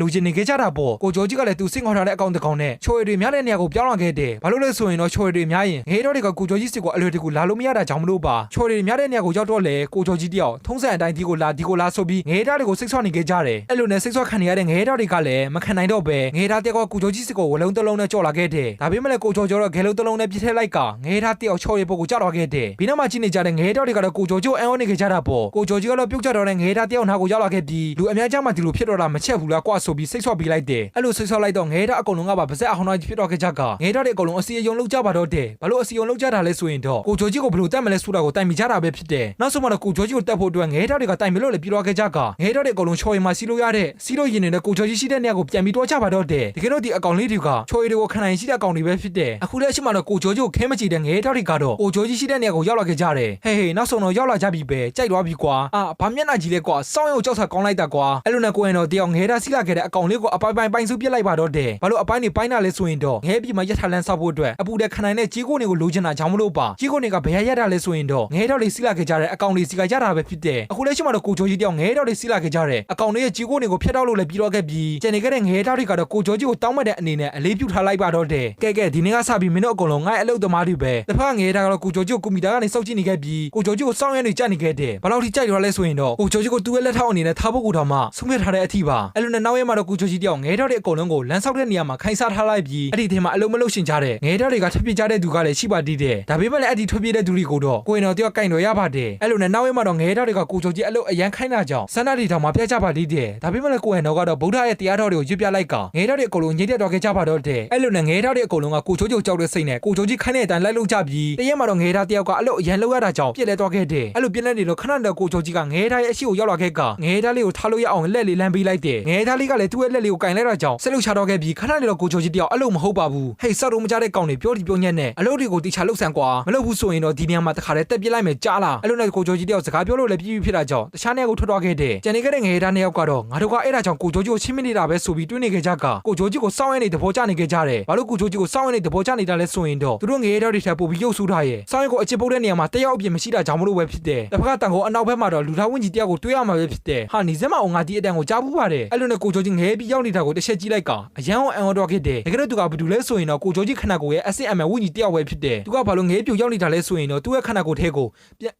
လူချင်းနေခဲ့ကြတာပေါ့ကိုဂျိုကြီးကလည်းသူစိတ်ခေါ်ထားတဲ့အကောင့်တစ်ကောင်နဲ့ချော်ရီတွေများတဲ့နေရာကိုပြောင်းလာခဲ့တယ်ဘာလို့လဲဆိုရင်တော့ချော်ရီတွေများရင်ငဲသားတွေကကိုဂျိုကြီးစစ်ကိုအလွယ်တကူလာလို့မရတာကြောင့်မလို့ပါချော်ရီတွေများတဲ့နေရာကိုရောက်တော့လေကိုဂျိုကြီးတယောက်ထုံးစံအတိုင်းဒီကိုလာဒီကိုလာဆိုပြီးငဲသားတွေကိုစိတ်ဆော့နေခဲ့ကြတယ်အဲ့လိုနဲ့စိတ်ဆော့ခံနေရတဲ့ငဲသားတွေကလည်းမခံနိုင်တော့ပဲငဲသားတယောက်ကကိုဂျိုကြီးစစ်ကိုဝလုံးတစ်လုံးနဲ့ကြော်လာခဲ့တယ်ဒါပေမဲ့လည်းကိုဂျိုဂျိုတော့ဂဲလုံးတစ်လုံးနဲ့ပြစ်ထည့်လိုက်ကငဲသားတယောက်ချော်ရီပုတ်ကိုကြောက်တော့ခဲ့တယ်ဘီနာမှာကြည့်နေကြတဲ့ငဲသားတွေကတော့ကိုဂျိုဂျိုအန်အောနေခဲ့ကြတာပေါ့ကိုဂျိုကြီးကတော့ပြုတ်ကျတော့တဲ့ငဲသားတယောက်နာကိုရောက်လာခဲ့ပြီးလူအများကြီးမှဒီလိုဖြစ်တော့တာမချက်ဘူးလားကွာဆိုပြီးစိတ်ဆော့ပြီးလိုက်တယ်အဲ့လိုစိတ်ဆော့လိုက်တော့ငဲသားအကုန်လုံးကပါပါဇက်အဟောင်းသားကြီးဖြစ်တော့ခဲ့ကြကငဲသားတွေအကုန်လုံးအစီအယုံလောက်ကြပါတော့တယ်ဘာလို့အစီအယုံလောက်ကြတာလဲဆိုရင်တော့ကိုဂျိုကြီးကိုဘယ်လိုတတ်မလဲဆိုတာကိုတိုင်မိကြတာပဲဖြစ်တယ်နောက်ဆုံးမှတော့ကိုဂျိုကြီးကိုတတ်ဖို့အတွက်ငဲသားတွေကတိုင်မလို့လေပြေတော့ခဲ့ကြကငဲသားတွေအကုန်လုံးချော်ရီမှာစီးလို့ရတဲ့စီးလို့ရင်နေတဲ့ကိုဂျိုကြီးရှိတဲ့နေရာကိုပြန်ပြီးတော့ကြပါတော့တယ်တကယ်တော့ဒီအကောင်လေးတွေကချော်ရီတွေကိုခံနိုင်ရှိတဲ့အကောင်တွေပဲဖြစ်တယ်အခုလည်းအရှိမှတော့ကိုဂျိုကြီးကိုခဲမကြည့်တဲ့ငဲသားတွေကတော့ကိုဂျိုကြီးရှိတဲ့နေရာကိုရောက်လာခဲ့ကြတယ်ဟေးဟေးနောက်ဆုံးတော့ရောက်လာကြပြီပဲကြိုက်သွားပြီကွာအာဘာမျက်နှာကြီးလဲကွာစောင်းရုံကြောက်ဆာကောင်းလိုက်တာကွာအဲ့လိုနဲ့ကိုရင်တော့တယောက်ငဲသားစီးလာခဲ့တဲ့အကောင်လေးကိုအပိုင်းပိုင်းပိုင်းစုပြစ်လိုက်ပါတော့တယ်ဘာလို့အပိုင်းနေပိုင်းတာလဲဆိုရင်တော့ငဲပြီးမှရက်ထလန်းဆောက်ဖို့အတွက်အပူတဲ့ခံနိုင်တဲ့ကြီးကိုတွေကိုလိုချင်တာကြောင့်မလို့ပါကြီးကိုတွေကဘယ်ရရက်တာလဲဆိုရင်တော့ငဲတော့လေးစီးလာခဲ့ကြတဲ့အကောင်လေးစီကကြတာပဲဖြစ်တယ်အခုလည်းရှိမှတော့ကိုဂျိုကြီးတယောက်ငဲတော့လေးစီးလာခဲ့ကြတဲ့အကောင်လေးရဲ့ကြီးကိုတွေကိုဖျက်တော့လို့လည်းပြီးတော့ခဲ့ပြီးကျန်နေခဲ့တဲ့ငဲတော့တွေကတော့ကိုဂျိုကြီးကိုတောင်းမဲ့တဲ့အနေနဲ့အလေးပြုထားလိုက်ပါတော့တယ်ကဲကဲဒီနေ့ကစပြီးမင်းတို့အကုန်လုံးငါ့အလုပ်သမားတွေပဲတစ်ဖက်ငဲတာကတော့ကိုဂျိုကြီးကိုကွန်ပျူတာကနေစောက်ကြည့်နေခဲ့ပြီးကိုဂျိုကြီးကိုစောင့်ရနေကြနေခဲ့တယ်ဘယ်လောက်ထိကြိုက်တော့လဲဆိုရင်တော့ကိုဂျိုကြီးကိုသူ့ရဲ့လက်ထောက်အနေနဲ့ထားဖို့ကိုတော့မှဆုံးဖြတ်ထားတဲ့အထိပါအဲ့လိုနဲ့နောက်ရက်မှာတော့ကိုဂျိုကြီးတယောက်ငဲတော့တဲ့အကုန်လုံးကိုလမ်းဆောက်တဲ့နေရာမှာခိုင်းစားထားလိုက်ပြီးအဲ့ဒီထဲမှာအလုံးမလုံးရှင်ကြတဲ့ငဲတော့တွေကထပ်ပြကြတဲ့သူကလည်းရှိပါသေးတယ်ဒါပေမဲ့လည်းအဲ့ဒီထွက်ပြေးတဲ့သူတွေကိုတော့ကိုရင်တော်တယောက်ကင်တော်ရပါတယ်အဲ့လိုနဲ့နောက်ရက်မှာတော့ငဲတော့တွေကကိုဂျိုကြီးအလုပ်အရန်ခိုင်းတာကြောင့်စန္ဒတွေတောင်မှပြကြပါသေးတယ်ဒါပေမဲ့လည်းကိုရင်တော်ကတော့ဗုဒ္ဓရဲ့တရားတော်တွေကိုရွတ်ပြလိုက်ကငဲတော့တွေအကုန်လုံးညှိတဲ့တော်ခဲ့ကြပါတော့တယ်အဲ့လိုနဲ့ငဲတော့တွေအကုန်လုံးကကိုဂျိုဂျိုကြောက်တဲ့စိတ်နဲ့ကိုဂျိုကြီးခိုင်းတဲ့အတိုင်းလိုက်လုပ်ကြပြီးတရက်မှာတော့ငဲသားတယောက်ကအလုပ်အရန်လုပ်ရတာကြောင့်ပြက်လဲတော့ခဲ့တယ်အဲ့လိုပြက်လဲနေတော့ခဏတော့ကိုဂျိုကြီးကငဲသားရဲ့အရှိကိုရောက်လာခဲ့ကငဲသားလေးကိုထားလို့ရအောင်လက်လေးလမ်းပေးလိုက်တယ်ငဲသားလေးကလည်းသူ့ရဲ့လက်လေးကိုကင်လိုက်တာကြောင့်ဆက်လုပ်ချတော့ခဲ့ပြီးခဏနေတော့ကိုဂျိုကြီးတယောက်အဲ့လိုမဟုတ်ပါဘူးဟေးစောက်တော့မကြတဲ့ကောင်တွေပြောဒီပြောညက်နဲ့အလုပ်တွေကိုတီချာလှုပ်ဆန်ကွာမလုပ်ဘူးဆိုရင်တော့ဒီနေရာမှာတခါတည်းတက်ပြစ်လိုက်မယ်ကြားလားအဲ့လိုနဲ့ကိုဂျိုကြီးတယောက်စကားပြောလို့လည်းပြပြဖြစ်တာကြောင့်တခြားနေရာကိုထွက်သွားခဲ့တယ်ကြံနေခဲ့တဲ့ငဲသားနှစ်ယောက်ကတော့ငါတို့ကအဲ့ဒါကြောင့်ကိုဂျိုကြီးကိုချင်းမနေတာပဲဆိုပြီးတွေးနေခဲ့ကြကကိုဂျိုကြီးကိုစောင်းရနေတဘောချနေခဲ့ကြတယ်ဘာလို့ကိုဂျိုကြီးကိုစောင်းရနေတဘောချနေတာလဲဆိုရင်တော့သူတို့ငဲသားတွေထပ်ပို့ပြီးရုပ်ဆူထားရဲ့စောင်းရကိုအချစ်ပုတ်တဲ့နေရာမှာတယောက်အပြင်မရှိတာကြောင့်မလို့ပဲဖြစ်တယ်တစ်ဖက်ကတန်ကိုအနောက်ဘက်မှာတော့လူသားဝင်းကြီးတယောက်ကိုတွေးရမှာပဲဖြစ်တယ်ဟာနေစက်မအောင်ငါဒီအတန်ကိုကြားပူးပါတယ်အဲ့လိုနဲ့ကိုဂျိုကြီးငဲပြီးရောက်နေတာကိုတစ်ချက်ကြည့်လိုက်ကအရန်အောင်အန်အော်တော့ခဲ့တယ်တကယ်တော့သူကဘာတူလဲဆိုရင်တော့ကိုဂျိုကြီးခန္ဓာကိုယ်ရဲ့အဆင့်အမှန်ဝင်းကြီးတယောက်ပဲဖြစ်တယ်သူကဘာလို့ငဲပြူရောက်နေတာလဲဆိုရင်တော့သူ့ရဲ့ခန္ဓာကိုယ်ထဲကိုပြန်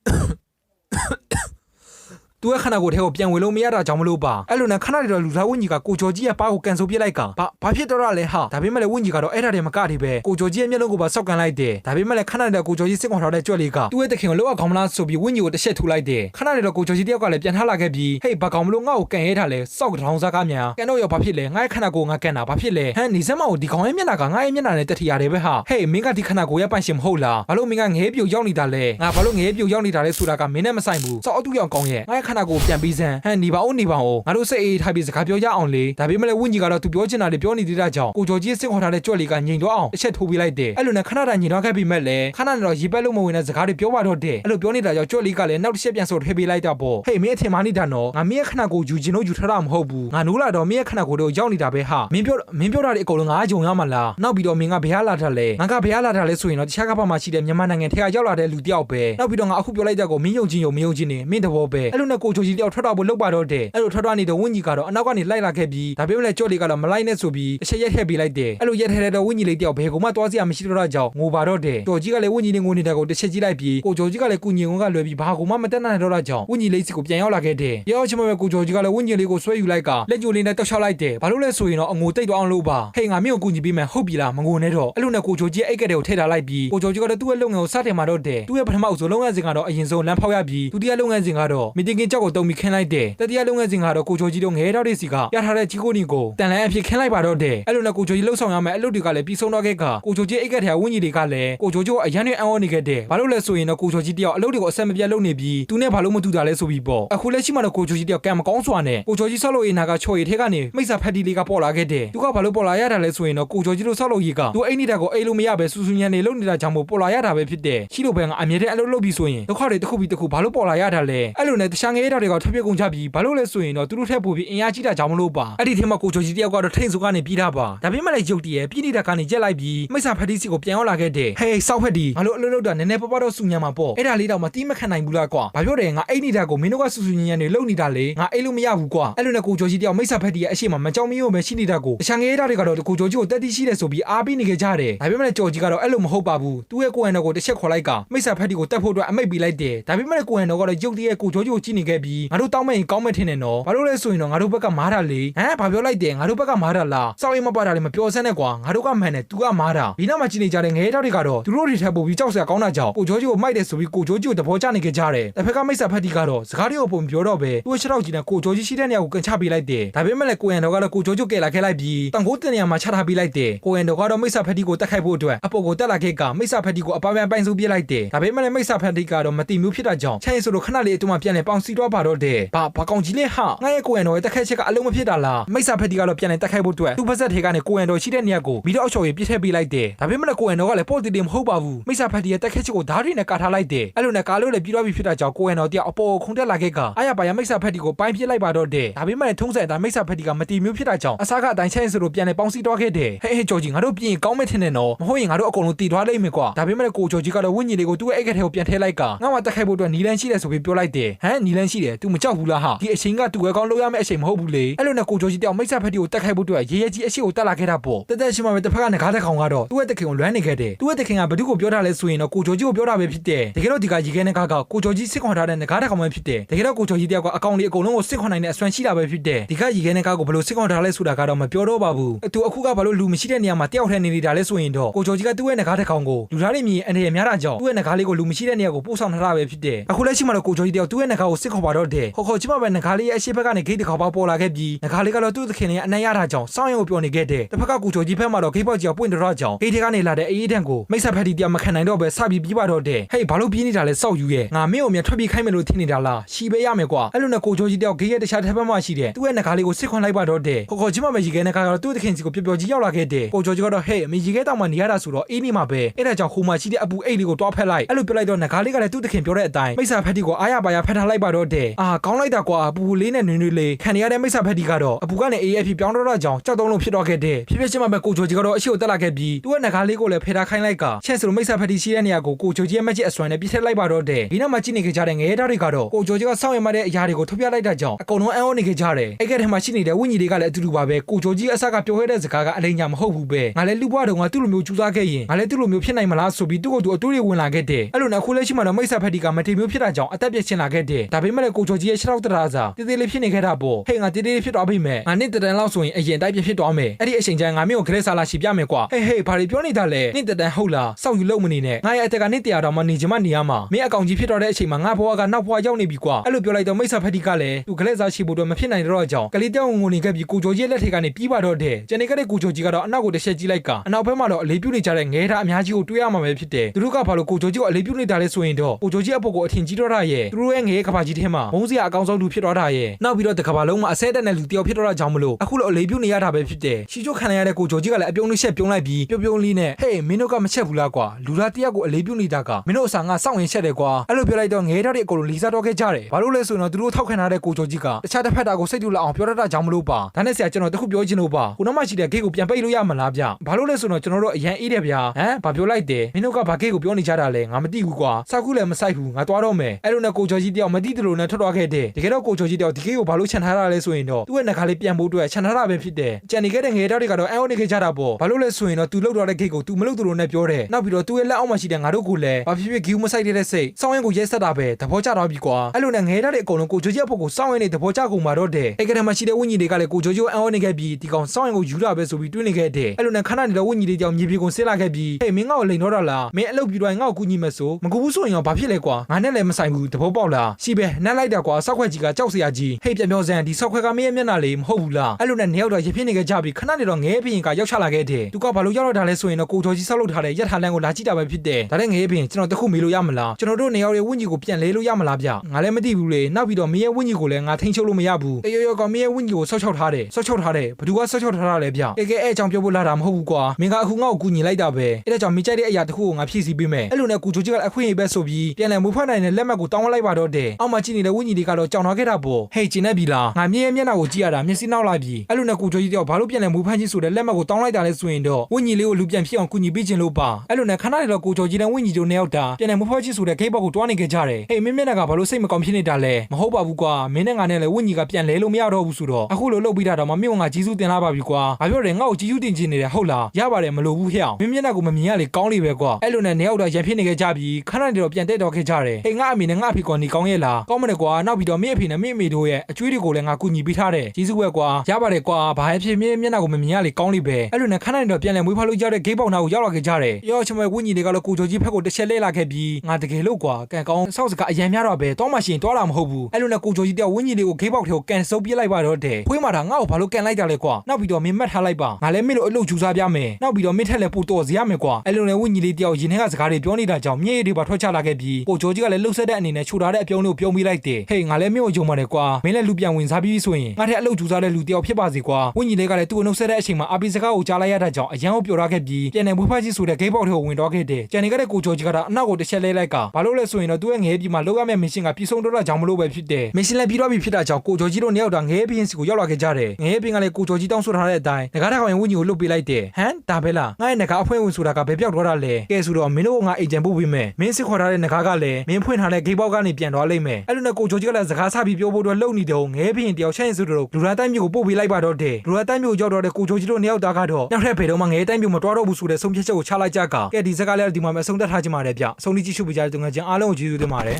သူရဲ့ခန္ဓာကိုယ်ထဲကိုပြန်ဝင်လို့မရတာကြောင့်မလို့ပါအဲ့လိုနဲ့ခဏတည်းတော့လူသားဝင်းကြီးကကိုကျော်ကြီးရဲ့ပါးကိုကန်ဆိုပြစ်လိုက်ကဘာဘာဖြစ်တော့ရလဲဟာဒါပေမဲ့လည်းဝင်းကြီးကတော့အဲ့ဒါတွေမကတည်းပဲကိုကျော်ကြီးရဲ့မျက်လုံးကိုပါစောက်ကန်လိုက်တယ်ဒါပေမဲ့လည်းခဏတည်းတော့ကိုကျော်ကြီးစစ်ကောင်ထားတဲ့ကြွက်လေးကသူ့ရဲ့တခင်ကိုလောက်အောင်ခေါင်းမလားဆိုပြီးဝင်းကြီးကိုတစ်ချက်ထူလိုက်တယ်ခဏတည်းတော့ကိုကျော်ကြီးတယောက်ကလည်းပြန်ထားလာခဲ့ပြီးဟေးဘာကောင်မလို့ငါ့ကိုကန်ရဲထားလဲစောက်တောင်စားကားများကန်တော့ရောဘာဖြစ်လဲငါ့ရဲ့ခန္ဓာကိုယ်ငါကန်တာဘာဖြစ်လဲဟမ်နေစမ်းမကိုဒီကောင်ရဲ့မျက်နှာကငါ့ရဲ့မျက်နှာနဲ့တက်ထီရတယ်ပဲဟာဟေးမင်းကဒီခန္ဓာကိုယ်ရဲ့ပိုင်ရှင်မဟုတ်လားဘာလို့မင်းကငဲပြုတ်ရောက်နေတာလဲငါဘာလို့ငဲပြုတ်ရောက်နေတာလဲဆိုတာကမင်းနဲ့မဆိုင်ဘူးစောက်အတူရောင်ကောင်းရဲ့ငါ့ရဲ့ခန္ဓာကိုယ်ပြန်ပြီးစမ်းဟမ်နေပါဦးနေပါဦးငါတို့စိတ်အေးထားပြီးစကားပြောကြအောင်လေဒါပေမဲ့လည်းဝင်းကြီးကတော့သူပြောချင်တာတွေပြောနေသေးတာကြောင့်ကိုကျော်ကြီးစစ်ခေါ်ထားတဲ့ကြွက်လေးကငြိမ်တော့အောင်တစ်ချက်ထိုးပေးလိုက်တယ်အဲ့လိုနဲ့ခဏတိုင်ငြိမ်တော့ခဲ့ပြီးမဲ့လည်းခဏနဲ့တော့ရေပက်လို့မဝင်တဲ့စကားတွေပြောပါတော့တယ်အဲ့လိုပြောနေတာကြောင့်ကြွက်လေးကလည်းနောက်တစ်ချက်ပြန်ဆိုထည့်ပေးလိုက်တာပေါ့ဟေးမင်းအထင်မှနေတာနော်ငါမင်းရဲ့ခဏကိုယူချင်လို့ယူထားတာမဟုတ်ဘူးငါနိုးလာတော့မင်းရဲ့ခဏကိုတော့ရောက်နေတာပဲဟာမင်းပြောမင်းပြောတာတွေအကုန်လုံးငါဂျုံရမှာလားနောက်ပြီးတော့မင်းကဘယ်ဟာလာတာလဲငါကဘယ်ဟာလာတာလဲဆိုရင်တော့တခြားကဘာမှရှိတဲ့မြန်မာနိုင်ငံထဲကရောက်လာတဲ့လူတယောက်ပဲနောက်ပြီးတော့ငါအခုပြောလိုက်တဲ့ကိုမင်းယုံချင်းယုံမယုံချင်းနေမင်းတဘောပဲအဲ့လိုနဲ့ကိုချိုကြီးတယောက်ထွက်တော့ဖို့လုပ်ပါတော့တယ်အဲ့လိုထွက်တော့နေတဲ့ဝင်းကြီးကတော့အနောက်ကနေလိုက်လာခဲ့ပြီးဒါပေမဲ့လည်းကြော့လေးကတော့မလိုက်နဲ့ဆိုပြီးအချက်ရက်ထည့်ပေးလိုက်တယ်အဲ့လိုရက်ထည့်တဲ့တော့ဝင်းကြီးလေးတယောက်ဘယ်ကောင်မှသွားစရာမရှိတော့တာကြောင့်ငိုပါတော့တယ်ကြော်ကြီးကလည်းဝင်းကြီးနဲ့ငိုနေတဲ့ကိုတစ်ချက်ကြည့်လိုက်ပြီးကိုကြော်ကြီးကလည်းကုညင်ကုန်းကလွယ်ပြီးဘာကောင်မှမတက်နိုင်တော့တာကြောင့်ဝင်းကြီးလေးစီကိုပြန်ရောက်လာခဲ့တယ်ရောက်ချင်မဲ့ကိုကြော်ကြီးကလည်းဝင်းကြီးလေးကိုဆွဲယူလိုက်ကလက်ကြိုလေးနဲ့တောက်ချလိုက်တယ်ဘာလို့လဲဆိုရင်တော့အငိုတိတ်သွားအောင်လို့ပါဟေးငါမင်းကိုကုညီပေးမယ်ဟုတ်ပြီလားမငိုနဲ့တော့အဲ့လိုနဲ့ကိုကြော်ကြီးအိတ်ကတဲ့ကိုထည့်ထားလိုက်ပြီးကိုကြော်ကြီးကတော့သူ့ရဲ့လုပ်ငန်းကိုစတင်มาတော့တယ်သူ့ရဲ့ပထမအဆုံးလုပ်ငန်းစဉ်ကတော့အရင်ဆုံးလမ်းဖောက်ရပြီးဒုတိယလုပ်ငန်းစဉ်ကတော့မီတင်ကင်းကြောက်ကိုတုံပြီးခင်းလိုက်တယ်တတိယလုပ်ငန်းစဉ်ကတော့ကိုချိုကြီးတို့ငဲတော့တဲ့စီကရထားတဲ့ကြီးကိုနီကိုတန်လန်းအဖြစ်ခင်းလိုက်ပါတော့တယ်အဲ့လိုနဲ့ကိုချိုကြီးလှုပ်ဆောင်ရမယ်အလုပ်တွေကလည်းပြီးဆုံးတော့ခဲ့ကကိုချိုကြီးအိတ်ကထဲဝင်းကြီးတွေကလည်းကိုချိုကြီးကိုအရန်နဲ့အံ့ဩနေခဲ့တယ်ဘာလို့လဲဆိုရင်တော့ကိုချိုကြီးတယောက်အလုပ်တွေကိုအဆက်မပြတ်လုပ်နေပြီးသူနဲ့ဘာလို့မတူတာလဲဆိုပြီးပေါ့အခုလက်ရှိမှတော့ကိုချိုကြီးတယောက်ကံမကောင်းစွာနဲ့ကိုချိုကြီးဆောက်လို့ရနာကချော်ရည်ထဲကနေမိစ္ဆာဖက်တီလေးကပေါ်လာခဲ့တယ်သူကဘာလို့ပေါ်လာရတာလဲဆိုရင်တော့ကိုချိုကြီးတို့ဆောက်လို့ရကသူအိတ်နေတာကိုအိတ်လို့မရပဲစူးစူးညံနေလုပ်နေတာကြောင့်မို့ပေါ်လာရတာပဲဖြစ်တယ်ရှိလို့ပဲငါအမြဲတမ်းအလုပ်လုပ်ပြီးဆိုရင်ဒုက္ခတွေတစ်ခုပြီးတစ်ခုဘာလို့ပေါ်လာရတာလဲအဲ့လိုနဲ့တခြားငငယ်တော်တွေကထပ်ပြကုန်ကြပြီးဘာလို့လဲဆိုရင်တော့သူတို့ထက်ပိုပြီးအင်အားကြီးတာကြောင့်မလို့ပါအဲ့ဒီထဲမှာကိုချိုကြီးတယောက်ကတော့ထိန်စုကနေပြီးတာပါဒါပေမဲ့လည်းရုတ်တရက်ပြည်နေတာကနေကြက်လိုက်ပြီးမိစ္ဆာဖက်တီစီကိုပြန်ရောက်လာခဲ့တယ်ဟေးစောက်ဖက်တီငါတို့အလုပ်လုပ်တာနည်းနည်းပပတော့စူညံမှာပေါ့အဲ့ဒါလေးတော့မတီးမခံနိုင်ဘူးလားကွာဘာပြောတယ်ငါအိတ်နေတာကိုမင်းတို့ကစူစူညံညံနေလုံနေတာလေငါအိတ်လို့မရဘူးကွာအဲ့လိုနဲ့ကိုချိုကြီးတယောက်မိစ္ဆာဖက်တီရဲ့အရှိမမကြောင်မင်းကိုပဲရှိနေတာကိုတခြားငယ်တော်တွေကတော့ကိုချိုကြီးကိုတက်တိရှိတယ်ဆိုပြီးအားပေးနေကြကြတယ်ဒါပေမဲ့ကြော်ကြီးကတော့အဲ့လိုမဟုတ်ပါဘူးသူ့ရဲ့ကိုယ်ရံတော်ကိုတစ်ချက်ခေါ်လိုက်ကမိစ္ဆာဖက်တီကိုတက်ဖို့အတွက်အမိတ်ပေးလိုက်တယ်ဒါပေမဲ့ကိုယ်ရံတော်ကတော့ရုတ်တရက်ကိုချိုကြီးကိုကြည့်နေခဲ့ပြီးငါတို့တောင်းမဲ့ရင်ကောင်းမဲ့ထင်တယ်နော်ဘာလို့လဲဆိုရင်တော့ငါတို့ဘက်ကမားတာလေဟမ်ဘာပြောလိုက်တယ်ငါတို့ဘက်ကမားတာလားစောက်ရင်မပါတာလည်းမပြောစမ်းနဲ့ကွာငါတို့ကမှန်တယ် तू ကမားတာဒီနောက်မှာကြည့်နေကြတဲ့ငယ်တော်တွေကတော့သူတို့တွေထပ်ပို့ပြီးကြောက်စရာကောင်းတာကြောင့်ကိုချိုကြီးကိုမိုက်တယ်ဆိုပြီးကိုချိုကြီးကိုသဘောကျနေကြကြတယ်တစ်ဖက်ကမိစ္ဆာဖက်တီကတော့စကားတွေကိုပုံပြောတော့ပဲသူ့ခြေထောက်ကြီးနဲ့ကိုချိုကြီးရှိတဲ့နေရာကိုကန်ချပေးလိုက်တယ်ဒါပေမဲ့လည်းကိုရံတော်ကတော့ကိုချိုကြီးကိုကဲလာခဲ့လိုက်ပြီးတန်ခိုးတင်နေရာမှာချထားပေးလိုက်တယ်ကိုရံတော်ကတော့မိစ္ဆာဖက်တီကိုတက်ခိုက်ဖို့အတွက်အပေါ်ကိုတက်လာခဲ့ကမိစ္ဆာဖက်တီကိုအပပန်းပိုင်စုပ်ပြစ်လိုက်တယ်ဒါပေမဲ့လည်းမိစ္ဆာဖက်တီကတော့မတိမျိုးဖြစ်တာကြောင့်ချဲ့ဆိုလို့ခဏလေးအတူမှပြန်လဲပေါင်စီတော့ပါတော့တယ်ဘာဘာကောင်ကြီးလဲဟာငါရဲ့ကိုရံတော်ရဲ့တက်ခိုက်ချက်ကအလုံးမဖြစ်တာလားမိစ္ဆာဖက်တီကတော့ပြန်လဲတက်ခိုက်ဖို့အတွက်သူ့ပါဇက်ထေကနေကိုရံတော်ရှိတဲ့နေရာကိုမီတော့အောက်ချော်ရေးပြစ်ထည့်ပေးလိုက်တယ်ဒါပေမဲ့လည်းကိုရံတော်ကလည်းပေါ့တီတီမဟုတ်ပါဘူးမိစ္ဆာဖက်တီရဲ့တက်ခိုက်ချက်ကိုဓာတ်တွေနဲ့ကာထားလိုက်တယ်အဲ့လိုနဲ့ကာလို့လည်းပြီးတော့ပြီဖြစ်တာကြောင့်ကိုရံတော်တရားအပေါ်ခုန်တက်လာခဲ့ကအားရပါရမိစ္ဆာဖက်တီကိုပိုင်းပြစ်လိုက်ပါတော့တယ်ဒါပေမဲ့လည်းထုံးစံအတိုင်းမိစ္ဆာဖက်တီကမတီမျိုးဖြစ်တာကြောင့်အစားကအတိုင်းချဲ့ဆိုလို့ပြန်လဲပေါင်စီတော့ခဲ့တယ်ဟဲ့ဟဲ့ဂျော်ဂျီငါတို့ပြင်ကောင်းမဲ့ထင်တယ်နော်မဟုတ်ရင်ငါတို့အကုန်လုံးတီသွားလိမ့်မယ်ကွာဒါပေမဲ့ကိုဂျော်ဂျီကတော့ဝိညာဉ်လေးကိုသူ့ရဲ့အိတ်ကထဲကိုပြန်ထည့်လိုက်ကငါမှတက်ခိုက်ဖို့အတွက်နီလန်းရှိတယ်ဆိုပြီးပြောလိုက်တယ်ဟမ်နီလန်းရှိတယ် तू မကြောက်ဘူးလားဟာဒီအချိန်ကသူ့ဝဲကောင်းလုပ်ရမယ့်အချိန်မဟုတ်ဘူးလေအဲ့လိုနဲ့ကိုဂျော်ဂျီတယောက်မိစ္ဆာဖက်တီကိုတက်ခိုက်ဖို့အတွက်ရေရဲကြီးအရှိကိုတက်လာခဲ့တာပေါ့တက်တက်ရှိမှပဲတစ်ဖက်ကငကားတဲ့ကောင်ကတော့သူ့ရဲ့တခင်ကိုလွမ်းနေခဲ့တယ်သူ့ရဲ့တခင်ကဘသူကိုပြောတာလဲဆိုရင်တော့ကိုဂျော်ဂျီကိုပြောတာပဲဖြစ်တယ်တကယ်တော့ဒီကရေခဲနဲ့ကားကကိုဂျော်ဂျီစစ်ခွန်ထားတဲ့ငကားတဲ့ကောင်ပဲဖြစ်တယ်တကယ်တော့ကိုဂျော်ဂျီတယောက်ကအကောင်လေးအကုန်လုံးကိုစစ်ခွန်နိုင်တဲ့အစွမ်းရှိတာပဲဖြစ်တယ်ဒီကရေခဲနဲ့ကားကိုဘယ်လိုစစ်ခွန်ထားလဲဆိုတာကတော့မပြောတော့ပါဘူးသူအခုကဘာလို့လူမရှိတဲ့နေရာမှာတယောက်ထဲနေနေတာလဲဆိုရင်တော့ကိုဂျော်ဂျီကသူ့ရဲ့ငကားတဲ့ကောင်ကိုလူသားတွေမြင်အနေရများတာကြောင့်သူ့ရဲ့ငကားလေးကိုလူမရှိတဲ့နေရာကိုပို့ဆောင်ထားတာပဲဖြစ်တယ်အခုလက်ရှိမှာတော့ကိုဂျော်ဂျီတယောက်သူ့ရဲ့ငကားကိုစစ်ခေါ်ပါတော့တယ်ခေါ်ခေါ်ချင်မှပဲငကားလေးရဲ့အရှိဘက်ကနေဂိတ်တစ်ခေါက်ပေါက်ပေါ်လာခဲ့ပြီးငကားလေးကတော့သူ့သခင်ရဲ့အနံ့ရတာကြောင့်စောင်းရုံကိုပြောနေခဲ့တယ်တစ်ဖက်ကကိုဂျော်ဂျီဘက်မှာတော့ဂိတ်ပေါက်ကြီးကပွင့်တော့ကြောင့်ဂိတ်ထဲကနေလာတဲ့အေးအေးတန်ကိုမိတ်ဆက်ဖက်တီတယောက်မခံနိုင်တော့ပဲစပြီးပြီးပါတော့တယ်ဟေးဘာလို့ပြေးနေတာလဲစောက်ယူရဲ့ငါမင်းကိုမြန်ထွက်ပြေးခိုင်းမယ်လို့ထင်နေတာလားရှီပဲရမယ်ကွာအဲ့လိုနဲ့ကိုဂျော်ဂျီတယောက်ဂိတ်ရဲ့တခြားတစ်ဖက်မှာရှိတဲ့သူ့ရဲ့ငကားလေးကိုစစ်ခွန်လိုက်ပါတော့တယ်ခေါ်ခေါ်ချင်မှပဲရေခဲငကားကတော့သူ့သခင်စီကိုပျော်ပျော်ကြီးရောက်လာခဲ့တယ်ကိုဂျော်ဂျီကတော့ဟေးအမေရေခဲတောင်မှနေရတာဆိုတော့အေးနေမှာပဲအဲ့ဒါကြောင့်ဟိုမှာရှိတဲ့အပူအိတ်လေးကိုတွားဖက်လိုက်အဲ့လိုပြလိုက်တော့ငကားလေးကလည်းသူ့သခင်ပြောတဲ့အတိုင်းမိတ်ဆက်ဖက်တီကိုအားရပါရဖက်ထားလိုက်ပါတော့တယ်အာကောင်းလိုက်တာကွာအပူလေးနဲ့နွေနွေလေးခံရတဲ့မိတ်ဆက်ဖက်တီကတော့အပူကနေအေးအဖြစ်ပြောင်းတော့တော့ကြောင်ကြောက်တုံးလုံးဖြစ်တော့ခဲ့တယ်ဖြစ်ဖြစ်ချင်းမှပဲကိုဂျိုဂျီကတော့အရှိကိုတက်လာခဲ့ပြီးသူ့ရဲ့ငကားလေးကိုလည်းဖယ်ထားခိုင်းလိုက်ကချက်ဆိုမိတ်ဆက်ဖက်တီရှိတဲ့နေရာကိုကိုဂျိုဂျီရဲ့မက်ချစ်အစွမ်းနဲ့ပြစ်ထည့်လိုက်ပါတော့တယ်ဒီနောက်မှာကြည့်နေကြတဲ့ငရဲသားတွေကတော့ကိုဂျိုဂျီကစောင့်ရမှတဲ့အရာတွေကိုထုတ်ပြလိုက်တာကြောင့်အကုန်လုံးအံ့ဩနေကြတယ်အဲ့ကဲထဲမှာရှိနေတဲ့ဝိညာဉ်တွေကလည်းအတူတူပါပဲကိုဂျိုဂျီအဆက်ကပြောခဲ့တဲ့စကားကအလိမ်ညာမဟုတ်ဘူးပဲငါလည်းလူဘွားတုံကသူ့လိုမျိုးကြိုးစားခဲ့ရင်ငါလည်းသူ့လိုမျိုးဖြစ်နိုင်မလားဆိုပြီးသူ့ကိုသူအတူတွေဝင်လာခဲ့တယ်အဲ့လိုနဲ့အခုလက်ရှိမှာတော့မိတ်ဆက်ဖက်တီကမတေမျိုးဖြစ်တာကြောင့်အသက်ပြည့်ချင်လာခဲ့တယ်ဒါပေမဲ့လည်းကိုဂျိုဂျီရဲ့ခြေထောက်တရာစာတေးသေးလေးဖြစ်နေခဲ့တာပေါ့ဟေးငါတေးသေးလေးဖြစ်သွားပြီမဲ့ငါနေ့တတန်လောက်ဆိုရင်အရင်တိုက်ပြဖြစ်သွားမယ်အဲ့ဒီအချိန်ကျရင်ငါမင်းကိုခရက်ဆာလာရှိပြမယ်ကွာဟေးဟေးဘာတွေပြောနေတာလဲနေ့တတန်ဟုတ်လားစောက်ယူလို့မနေနဲ့ငါရဲ့အတက်ကနေ့တရာတော်မှနေချင်မှနေရမှာမင်းအကောင်ကြီးဖြစ်တော့တဲ့အချိန်မှာငါဘဝကနောက်ဘဝရောက်နေပြီကွာအဲ့လိုပြောလိုက်တော့မိတ်ဆက်ဖက်တီကလည်းသူခရက်ဆာရှိဖို့တော့မဖြစ်နိုင်တော့ကြောင်ကလေးတောင်းငုံနေခဲ့ပြီးကိုဂျိုဂျီရဲ့လက်ထက်ကနေပြီးပါတော့တယ်ကျန်နေခဲ့တဲ့ကိုဂျိုဂျီကတော့အနောက်ကိုတစ်ချက်ကြည့်လိုက်ကအနောက်ဘက်မှာတော့အလေးပြုနေကြတဲ့ငဲထားအများကြီးကိုတွေ့ရမှာပဲဖြစ်တယ်သူတို့ကဘာလို့ကိုဂျိုဂျီကိုအလေးပြုနေတာလဲဆိုရင်တော့ကိုဂျိုဂျီအပေါ်ကိုအထင်ကြီးတော့တာရဲ့သူတို့ရဲ့ငဲကဘာကြီးထဲမှာမုန်းစရာအကောင်ဆုံးလူဖြစ်တော့တာရဲ့နောက်ပြီးတော့တကဘာလုံးမှာအဆဲတက်တဲ့လူတယောက်ဖြစ်တော့တာကြောင့်မလို့အခုလိုအလေးပြုနေရတာပဲဖြစ်တယ်ရှီချိုခံရတဲ့ကိုဂျိုဂျီကလည်းအပြုံးလေးရှက်ပြုံးလိုက်ပြီးပြုံးပြုံးလေးနဲ့ဟေးမင်းတို့ကမချက်ဘူးလားကွာလူသားတယောက်ကိုအလေးပြုနေတာကမင်းတို့အစားငါစောင့်ရင်ချက်တယ်ကွာအဲ့လိုပြောလိုက်တော့ငဲထားတဲ့အကုန်လုံးလီစားတော့ခဲ့ကြတယ်ဘာလို့လဲဆိုတော့သူတို့ထောက်ခံထားတဲ့ကိုဂျိုဂျီကတခြားတစ်ဖက်တာကိုစိတ်တူလာအောင်ပြောတတ်တာကြောင့်မလို့ပါဒါနဲ့ဆရာကျွန်တော်တခုပြောချင်လို့ပါခုနောက်မှရှိတဲ့ဂိတ်ကိုပြန်ပိတ်လို့ရမလားဗျဘာလို့လဲဆိုတော့ကျွန်တော်တို့အရန်အေးတယ်ဗျာဟမ်ဘာပြောလိုက်တယ်မင်းတို့ကဘာဂိတ်ကိုပြောနေကြတာလဲငါမသိဘူးကွာစောက်ခုလည်းမဆိုင်ဘူးငါသွားတော့မယ်အဲ့လိုနဲ့ကိုဂျိုဂျီတယောက်မသိတယ်လို့နဲ့ထွက်သွားခဲ့တယ်တကယ်တော့ကိုဂျိုဂျီတယောက်ဒီဂိတ်ကိုဘာလို့ခြံထားတာလဲဆိုရင်တော့သူ့ရဲ့နှခါလေးပြန်ဖို့အတွက်ခြံထားတာပဲဖြစ်တယ်ကြံနေခဲ့တဲ့ငယ်တောက်တွေကတော့အံ့ဩနေခဲ့ကြတာပေါ့ဘာလို့လဲဆိုရင်တော့သူလှုပ်သွားတဲ့ဂိတ်ကိုသူမလှုပ်သူလို့နဲ့ပြောတယ်နောက်ပြီးတော့သူ့ရဲ့လက်အောက်မှာရှိတဲ့ငါတို့ကိုလည်းဘာဖြစ်ဖြစ်ဂီယူမဆိုင်တဲ့စိတ်စောင်းရင်ကိုရဲဆက်တာပဲသဘောကျတော့ပြီကွာအဲ့လိုနဲ့ငယ်တောက်တွေအကုန်လုံးကိုဂျိုဂျီအဖို့ကိုစောင်းရင်နေသဘောကျကုန်မှာတော့တယ်အဲ့ကတည်းကရှိတဲ့ဝိညာဉ်တွေကလည်းကိုဂျိုဂျီကိုအံ့ဩနေခဲ့ပြီးဒီကောင်စောင်းရင်ကိုယူလာပဲဆိုပြီးတွေးနေခဲ့တယ်အဲ့လိုနဲ့ခဏနေတော့ဝိညာဉ်တွေကြောင့်မြေပြေကုန်ဆင်းလာခဲ့ပြီးဟေးမင်းငါ့ကိုလိန်တော့တာလားမင်းအလုပ်ပြီးတော့ငါ့ကိုကူညီမယ်ဆိုမကူဘူးဆိုရင်ရောဘာဖြစ်လဲကွာငါနဲ့လည်းမဆိုင်ဘူးသဘောပေါက်လားရှိပဲနှက်လိုက်တာကွာစောက်ခွက်ကြီးကကြောက်စရာကြီးဟေးပြန်ပြောစမ်းဒီစောက်ခွက်ကမင်းရဲ့မျက်နှာလေးမဟုတ်ဘူးလားအဲ့လိုနဲ့နေရောက်တော့ရဖြစ်နေခဲ့ကြပြီးခဏနေတော့ငဲဘရင်ကရောက်ချလာခဲ့တယ်သူကဘာလို့ရောက်တော့တာလဲဆိုရင်တော့ကိုဂျော်ကြီးဆောက်လုပ်ထားတဲ့ရက်ထားလန်းကိုလာကြည့်တာပဲဖြစ်တယ်ဒါနဲ့ငဲဘရင်ကျွန်တော်တခုမေးလို့ရမလားကျွန်တော်တို့နေရောက်ရဲ့ဝင်းကြီးကိုပြန်လဲလို့ရမလားဗျငါလည်းမသိဘူးလေနောက်ပြီးတော့မင်းရဲ့ဝင်းကြီးကိုလည်းငါထိန်းချုပ်လို့မရဘူးအေးရောရောကမင်းရဲ့ဝင်းကြီးကိုဆောက်ချောက်ထားတယ်ဆောက်ချောက်ထားတယ်ဘသူကဆောက်ချောက်ထားတာလဲဗျကဲကဲအဲ့အကြောင်းပြောဖို့လာတာမဟုတ်ဘူးကွာမင်းကအခုငါ့ကိုကူညီလိုက်တာပဲအဲ့ဒါကြောင့်မင်းကြိုက်တဲ့အရာတစ်ခုကိုငါဖြည့်ဆည်းပေးမယ်အဲ့လိုနဲ့ကူဂျိုကြီးကအခွင့်အရေးပဲဆိုပြီးပြန်လဲမူဖတ်နိုင်တဲ့လက်မှတ်ကိုတောင်းလိုက်ပါတော့တယ်အောက်မှာကြည့်နေတဲ့ဝင်းကြီးတွေကတော့ကြောင်သွားခဲ့တာပေါ့ဟေးကျင်နေပြီလားငါမြင်းရဲ့မျက်နှာကိုကြည့်ရတာမျက်စိနောက်လိုက်ပြီအဲ့လိုနဲ့ကိုချိုကြီးတယောက်ဘာလို့ပြန်လဲမူဖမ်းချင်းဆိုတဲ့လက်မှတ်ကိုတောင်းလိုက်တာလဲဆိုရင်တော့ဝင်းကြီးလေးကိုလူပြန်ဖြစ်အောင်ကူညီပေးခြင်းလို့ပါအဲ့လိုနဲ့ခဏလေးတော့ကိုချိုကြီးတဲ့ဝင်းကြီးတို့နှစ်ယောက်တာပြန်လဲမူဖမ်းချင်းဆိုတဲ့ဂိတ်ဘောက်ကိုတွားနေခဲ့ကြတယ်ဟေးမင်းမျက်နှာကဘာလို့စိတ်မကောင်းဖြစ်နေတာလဲမဟုတ်ပါဘူးကွာမင်းနဲ့ငါနဲ့လည်းဝင်းကြီးကပြန်လဲလို့မရတော့ဘူးဆိုတော့အခုလိုလုပ်ပြီးတာတော့မမင်းကငါကြီးစုတင်လာပါပြီကွာဘာပြောတယ်ငါ့ကိုကြီးစုတင်ချင်နေတယ်ဟုတ်လားရပါတယ်မလို့ဘူးဟဲ့အောင်မင်းမျက်နှာကိုမမြင်ရလေကောင်းလေပဲကွာအဲ့လိုနဲ့နှစ်ယောက်တော့ရန်ဖြစ်နေခဲ့ကြပြီခဏလေးတော့ပြန်တက်တော့ခဲ့ကြတယ်ဟေးငါအမေနဲ့ငါအဖေကနေကောင်းရဲ့လားကောင်းမတယ်ကွာနောက်ပြီးတော့မင်းအဖေနဲ့မင်းအမေတို့ရဲ့အကျွေးတွေကိုလည်းငါကူညီပေးထားတယ်ကြီးစုပဲကွာရပါတယ်ကွာဘာဖြစ်ဖြစ်မင်းမျက်နှာကိုမမြင်ရလေကောင်းလေပဲအဲ့လိုနဲ့ခဏလေးတော့ပြန်လဲမွေးဖားလို့ကြတဲ့ဂိတ်ပေါက်နာကိုရောက်လာခဲ့ကြတယ်ရောချမဝင်းကြီးတွေကလည်းကိုချိုကြီးဖက်ကိုတစ်ချက်လဲလာခဲ့ပြီးငါတကယ်လို့ကွာကန်ကောင်းဆောက်စကအရန်များတော့ပဲတောင်းမရှင်တွားတာမဟုတ်ဘူးအဲ့လိုနဲ့ကိုချိုကြီးတယောက်ဝင်းကြီးလေးကိုဂိတ်ပေါက်ထဲကိုကန်စုပ်ပြစ်လိုက်ပါတော့တဲ့ဖွေးမာတာငါ့ကိုဘာလို့ကန်လိုက်တာလဲကွာနောက်ပြီးတော့မင်းမှတ်ထားလိုက်ပါငါလည်းမင်းတို့အလုပ်ကြိုးစားပြမယ်နောက်ပြီးတော့မင်းထက်လည်းပို့တော်စရမယ်ကွာအဲ့လိုနဲ့ဝင်းကြီးလေးတယောက်ရင်ထဲကစကားတွေပြောနေတာကြောင့်မြေရည်တွေပါထွက်ချလာခဲ့ပြီးကိုချိုကြီးကလည်းလှုပ်ဆက်တဲ့အနေနဲ့ခြူထားတဲ့အပြုံးလေးကိုပြုံးပေးလိုက်တယ်ဟေးငါလည်းမင်းကိုယုံပါတယ်ကွာမင်းလည်းလူပြန်ဝင်စားပြီးဆိုရင်ငါထက်အလုပ်ကြိုးစားတဲ့လူတယောက်ဖြစ်ပါစေကွာဝင်းကြီးလေးကလည်းသူ့ကိုနှုတ်ဆက်တဲ့အချိန်မှာအာပီစကားကိုကြားလိုက်ရတဲ့ကြောင့်အရန်ကိုပျော်ရခဲ့ပြီးပြန်နေဘွေးဖားကြီးဆိုတဲ့ဂိတ်ပေါက်ထဲကိုဝင်တော့ခဲ့တယ်ကြံနေခဲ့တဲ့ကိုချိုကြီးကတော့အနောက်ကိုတစ်ချက်လဲလိုက်ကဘာလို့လဲဆိုရင်တော့သူ့ရဲ့ငဲပြီးမှလောက်ရမယ့်မရှင်ကပြီးဆုံးတော့တာကြောင့်မလို့ပဲဖြစ်တယ်မရှင်လည်းပြီးတော့ပြီဖြစ်တာကြောင့်ကိုချိုကြီးတို့နှစ်ယောက်တော့ငဲဘင်းစီကိုရောက်လာခဲ့ကြတယ်ငဲဘင်းကလည်းကိုချိုကြီးတောင်းဆိုထားတဲ့အတိုင်းငကားတစ်ကောင်ဝင်းကြီးကိုလွတ်ပေးလိုက်တယ်ဟမ်ဒါပဲလားငါရဲ့ငကားအဖွဲဝင်ဆိုတာကဘယ်ပြောက်သွားတာလဲကဲဆိုတော့မင်းတို့ကငါအိမ်ကျန်ပို့ပေးမယ်မင်းစစ်ခေါ်ထားတဲ့ငကားကလည်းမင်းဖွင့်ထားတဲ့ဂိတ်ပေါက်ကနေပြန်သွားလိမ့်မယ်အဲ့လိုနဲ့ကိုချိုကြီးကလည်းစကားဆပြီးပြောဖို့တော့လုံနေတယ်ငဲဘင်းတယောက်ချက်ရင်ဆိုတော့လူသားတိုင်းမျိုးကိုပို့ပေးလိုက်ပါတော့တယ်လူသားတိုင်းမျိုးရောက်တော့တဲ့ကိုချိုကြီးတို့နှစ်ယောက်သားကတော့နောက်ထပ်ဘယ်တော့မှငဲတိုင်းမျိုးမတော်တော့ဘူးဆိုတဲ့ဆုံးဖြတ်ချက်ကိုချလိုက်ကြကကဲဒီစကားလေးဒီမှာပဲအဆုံးသတ်ထားကြပါရစေဗျအဆုံးထိကြည့်ရှုပေးကြတဲ့သူငယ်ချင်းအားလုံးကိုကျေးဇူးတင်ပါတယ်